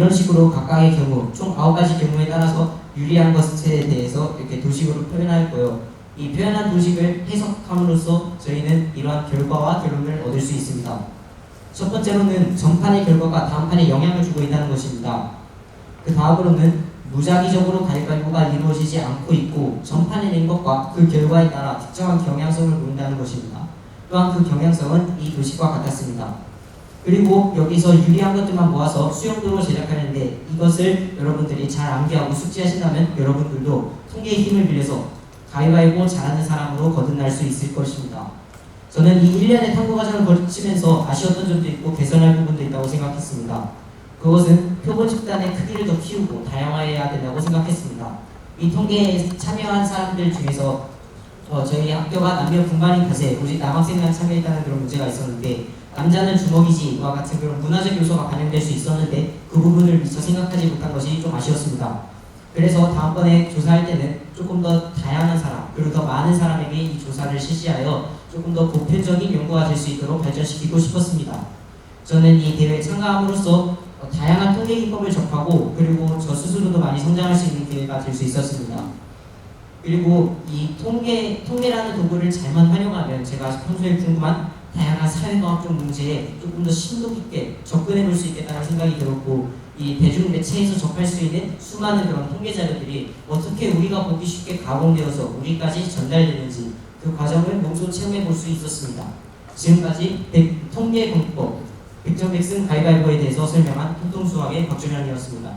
이런 식으로 각각의 경우 총 9가지 경우에 따라서 유리한 것에 대해서 이렇게 도식으로 표현하였고요. 이 표현한 도식을 해석함으로써 저희는 이러한 결과와 결론을 얻을 수 있습니다. 첫 번째로는 전판의 결과가 다음판에 영향을 주고 있다는 것입니다. 그 다음으로는 무작위적으로 가위바위보가 이루어지지 않고 있고 전판에 낸 것과 그 결과에 따라 특정한 경향성을 보인다는 것입니다. 또한 그 경향성은 이 도식과 같았습니다. 그리고 여기서 유리한 것들만 모아서 수용도로 제작하는데 이것을 여러분들이 잘 암기하고 숙지하신다면 여러분들도 통계의 힘을 빌려서 가위바위보 잘하는 사람으로 거듭날 수 있을 것입니다. 저는 이 1년의 탐구 과정을 거치면서 아쉬웠던 점도 있고 개선할 부분도 있다고 생각했습니다. 그것은 표본 집단의 크기를 더 키우고 다양화해야 된다고 생각했습니다. 이 통계에 참여한 사람들 중에서 어, 저희 학교가 남녀 분반인 탓에 오직 남학생만 참여했다는 그런 문제가 있었는데 남자는 주먹이지와 같은 그런 문화적 요소가 반영될 수 있었는데 그 부분을 미처 생각하지 못한 것이 좀 아쉬웠습니다. 그래서 다음번에 조사할 때는 조금 더 다양한 사람 그리고 더 많은 사람에게 이 조사를 실시하여 조금 더 보편적인 연구가 될 수 있도록 발전시키고 싶었습니다. 저는 이 대회에 참가함으로써 어, 다양한 통계 기법을 접하고 그리고 저 스스로도 많이 성장할 수 있는 기회가 될 수 있었습니다. 그리고 이 통계 통계라는 도구를 잘만 활용하면 제가 평소에 궁금한 다양한 사회과학적 문제에 조금 더 심도 깊게 접근해 볼 수 있겠다는 생각이 들었고 이 대중 매체에서 접할 수 있는 수많은 그런 통계 자료들이 어떻게 우리가 보기 쉽게 가공되어서 우리까지 전달되는지 그 과정을 몸소 체험해 볼 수 있었습니다. 지금까지 백- 통계 공법 백전백승 가위바위보에 대해서 설명한 통통수학의 박준현이었습니다.